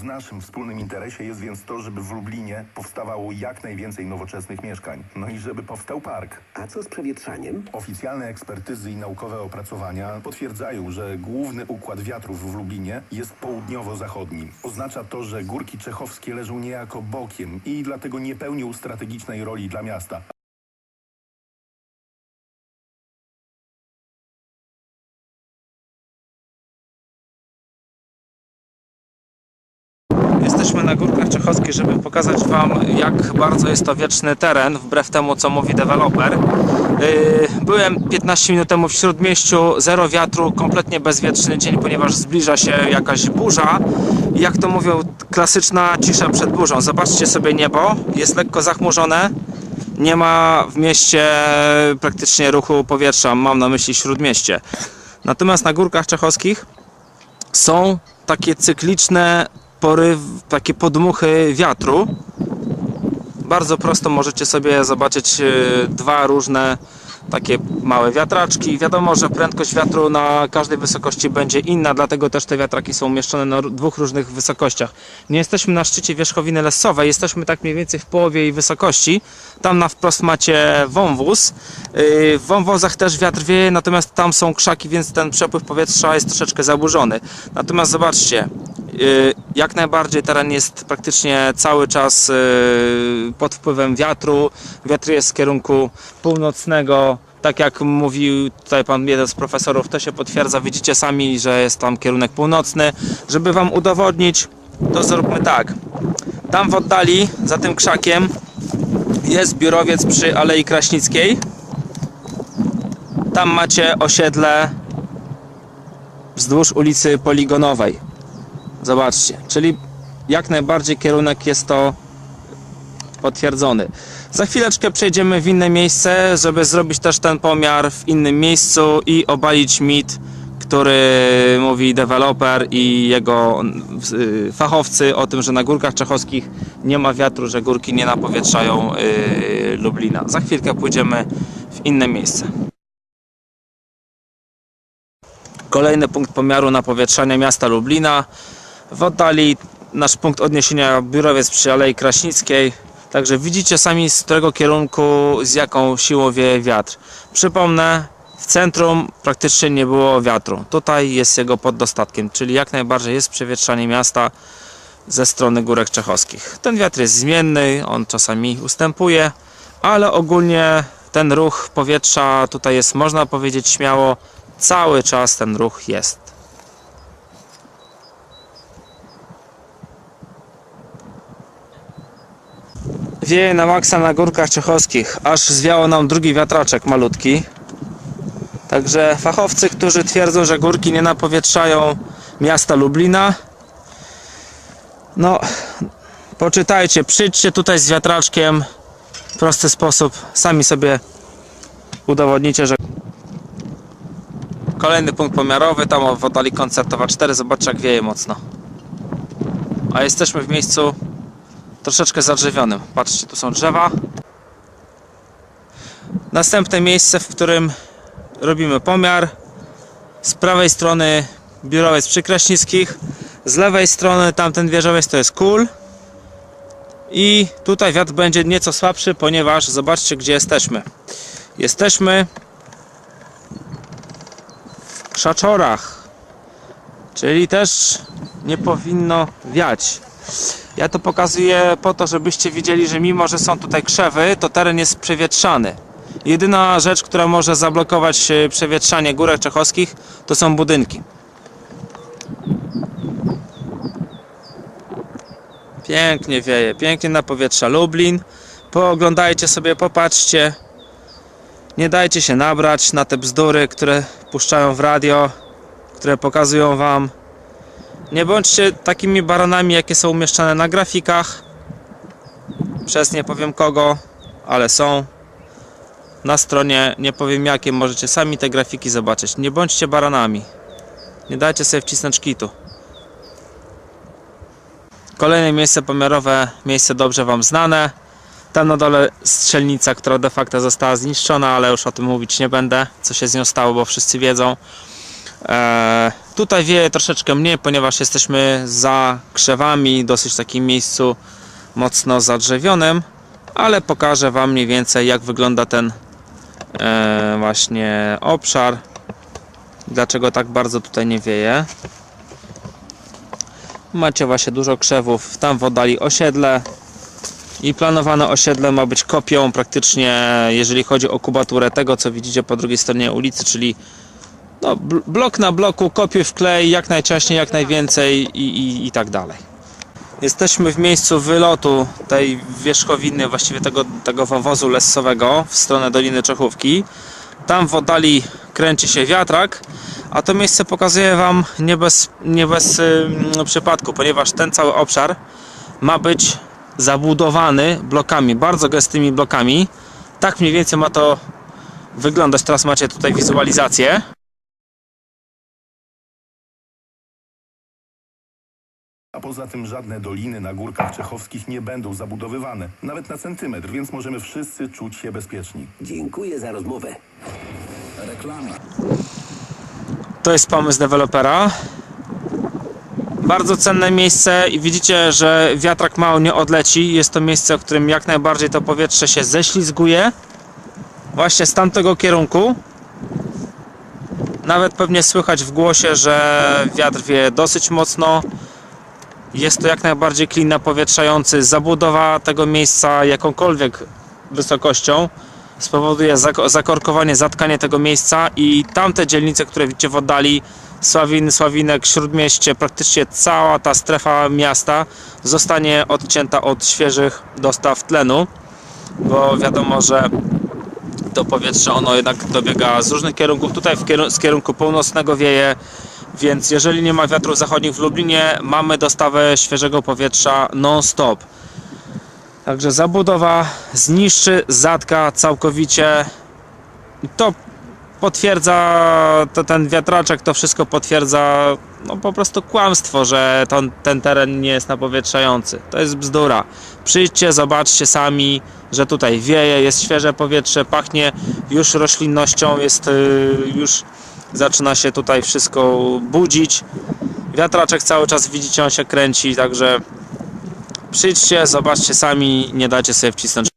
W naszym wspólnym interesie jest więc to, żeby w Lublinie powstawało jak najwięcej nowoczesnych mieszkań. No i żeby powstał park. A co z przewietrzaniem? Oficjalne ekspertyzy i naukowe opracowania potwierdzają, że główny układ wiatrów w Lublinie jest południowo-zachodni. Oznacza to, że górki czechowskie leżą niejako bokiem i dlatego nie pełnią strategicznej roli dla miasta. Jesteśmy na Górkach Czechowskich, żeby pokazać Wam, jak bardzo jest to wieczny teren, wbrew temu, co mówi deweloper. Yy, Byłem 15 minut temu w Śródmieściu, zero wiatru, kompletnie bezwietrzny dzień, ponieważ zbliża się jakaś burza. Jak to mówią, klasyczna cisza przed burzą. Zobaczcie sobie niebo, jest lekko zachmurzone. Nie ma w mieście praktycznie ruchu powietrza, mam na myśli Śródmieście. Natomiast na Górkach Czechowskich są takie cykliczne pory, takie podmuchy wiatru. Bardzo prosto możecie sobie zobaczyć e, dwa różne takie małe wiatraczki. Wiadomo, że prędkość wiatru na każdej wysokości będzie inna, dlatego też te wiatraki są umieszczone na dwóch różnych wysokościach. Nie jesteśmy na szczycie wierzchowiny lesowej, jesteśmy tak mniej więcej w połowie jej wysokości. Tam na wprost macie wąwóz. Yy, W wąwozach też wiatr wieje, natomiast tam są krzaki, więc ten przepływ powietrza jest troszeczkę zaburzony. Natomiast zobaczcie, jak najbardziej teren jest praktycznie cały czas yy, pod wpływem wiatru. Wiatr jest z kierunku północnego. Tak jak mówił tutaj pan jeden z profesorów, to się potwierdza. Widzicie sami, że jest tam kierunek północny. Żeby wam udowodnić, to zróbmy tak. Tam w oddali, za tym krzakiem, jest biurowiec przy Alei Kraśnickiej. Tam macie osiedle wzdłuż ulicy Poligonowej. Zobaczcie, czyli jak najbardziej kierunek jest to potwierdzony. Za chwileczkę przejdziemy w inne miejsce, żeby zrobić też ten pomiar w innym miejscu i obalić mit, który mówi deweloper i jego y, fachowcy o tym, że na górkach czechowskich nie ma wiatru, że górki nie napowietrzają y, Lublina. Za chwilkę pójdziemy w inne miejsce. Kolejny punkt pomiaru napowietrzania miasta Lublina. W oddali nasz punkt odniesienia biurowiec przy Alei Kraśnickiej. Także widzicie sami z którego kierunku, z jaką siłą wieje wiatr. Przypomnę, w centrum praktycznie nie było wiatru. Tutaj jest jego pod dostatkiem, czyli jak najbardziej jest przewietrzanie miasta ze strony górek czechowskich. Ten wiatr jest zmienny, on czasami ustępuje, ale ogólnie ten ruch powietrza tutaj jest, można powiedzieć śmiało, cały czas ten ruch jest. Wieje na maksa na górkach czechowskich, aż zwiało nam drugi wiatraczek malutki. Także fachowcy, którzy twierdzą, że górki nie napowietrzają miasta Lublina, no poczytajcie, przyjdźcie tutaj z wiatraczkiem w prosty sposób, sami sobie udowodnicie, że Kolejny punkt pomiarowy, tam w oddali koncertowa 4, zobaczcie jak wieje mocno. A jesteśmy w miejscu troszeczkę zadrzewionym. Patrzcie, tu są drzewa. Następne miejsce, w którym robimy pomiar. Z prawej strony biurowiec przy Kraśnickich. Z lewej strony tamten wieżowiec to jest kul. I tutaj wiatr będzie nieco słabszy, ponieważ zobaczcie gdzie jesteśmy. Jesteśmy w Krzaczorach. Czyli też nie powinno wiać. Ja to pokazuję po to, żebyście widzieli, że mimo, że są tutaj krzewy, to teren jest przewietrzany. Jedyna rzecz, która może zablokować e, przewietrzanie górek czechowskich, to są budynki. Pięknie wieje, pięknie na powietrza Lublin. Pooglądajcie sobie, popatrzcie. Nie dajcie się nabrać na te bzdury, które puszczają w radio, które pokazują wam nie bądźcie takimi baranami, jakie są umieszczane na grafikach. Przez nie powiem kogo, ale są. Na stronie nie powiem jakie, możecie sami te grafiki zobaczyć. Nie bądźcie baranami. Nie dajcie sobie wcisnąć kitu. Kolejne miejsce pomiarowe, miejsce dobrze Wam znane. Tam na dole strzelnica, która de facto została zniszczona, ale już o tym mówić nie będę, co się z nią stało, bo wszyscy wiedzą. Eee, Tutaj wieje troszeczkę mniej, ponieważ jesteśmy za krzewami, dosyć takim miejscu mocno zadrzewionym, ale pokażę Wam mniej więcej jak wygląda ten e, właśnie obszar. Dlaczego tak bardzo tutaj nie wieje. Macie właśnie dużo krzewów, tam w oddali osiedle i planowane osiedle ma być kopią praktycznie, jeżeli chodzi o kubaturę tego, co widzicie po drugiej stronie ulicy, czyli no, bl- blok na bloku, kopiuj w klej, jak najczęściej, jak najwięcej i, i, i tak dalej. Jesteśmy w miejscu wylotu tej wierzchowiny, właściwie tego, tego wąwozu lesowego w stronę Doliny Czechówki. Tam w oddali kręci się wiatrak, a to miejsce pokazuję Wam nie bez, nie bez ym, przypadku, ponieważ ten cały obszar ma być zabudowany blokami, bardzo gęstymi blokami. Tak mniej więcej ma to wyglądać. Teraz macie tutaj wizualizację. A poza tym żadne doliny na górkach czechowskich nie będą zabudowywane, nawet na centymetr, więc możemy wszyscy czuć się bezpieczni. Dziękuję za rozmowę. Reklama. To jest pomysł dewelopera. Bardzo cenne miejsce i widzicie, że wiatrak mało nie odleci. Jest to miejsce, w którym jak najbardziej to powietrze się ześlizguje. Właśnie z tamtego kierunku. Nawet pewnie słychać w głosie, że wiatr wieje dosyć mocno. Jest to jak najbardziej klin napowietrzający. Zabudowa tego miejsca jakąkolwiek wysokością spowoduje zak- zakorkowanie, zatkanie tego miejsca i tamte dzielnice, które widzicie w oddali, Sławin, Sławinek, Śródmieście, praktycznie cała ta strefa miasta zostanie odcięta od świeżych dostaw tlenu, bo wiadomo, że to powietrze ono jednak dobiega z różnych kierunków. Tutaj w kierun- z kierunku północnego wieje, więc jeżeli nie ma wiatrów zachodnich w Lublinie, mamy dostawę świeżego powietrza non-stop. Także zabudowa zniszczy, zatka całkowicie. To potwierdza, to ten wiatraczek to wszystko potwierdza no po prostu kłamstwo, że ten teren nie jest napowietrzający. To jest bzdura. Przyjdźcie, zobaczcie sami, że tutaj wieje, jest świeże powietrze, pachnie już roślinnością, jest y, już zaczyna się tutaj wszystko budzić. Wiatraczek cały czas widzicie, on się kręci, także Przyjdźcie, zobaczcie sami, nie dacie sobie wcisnąć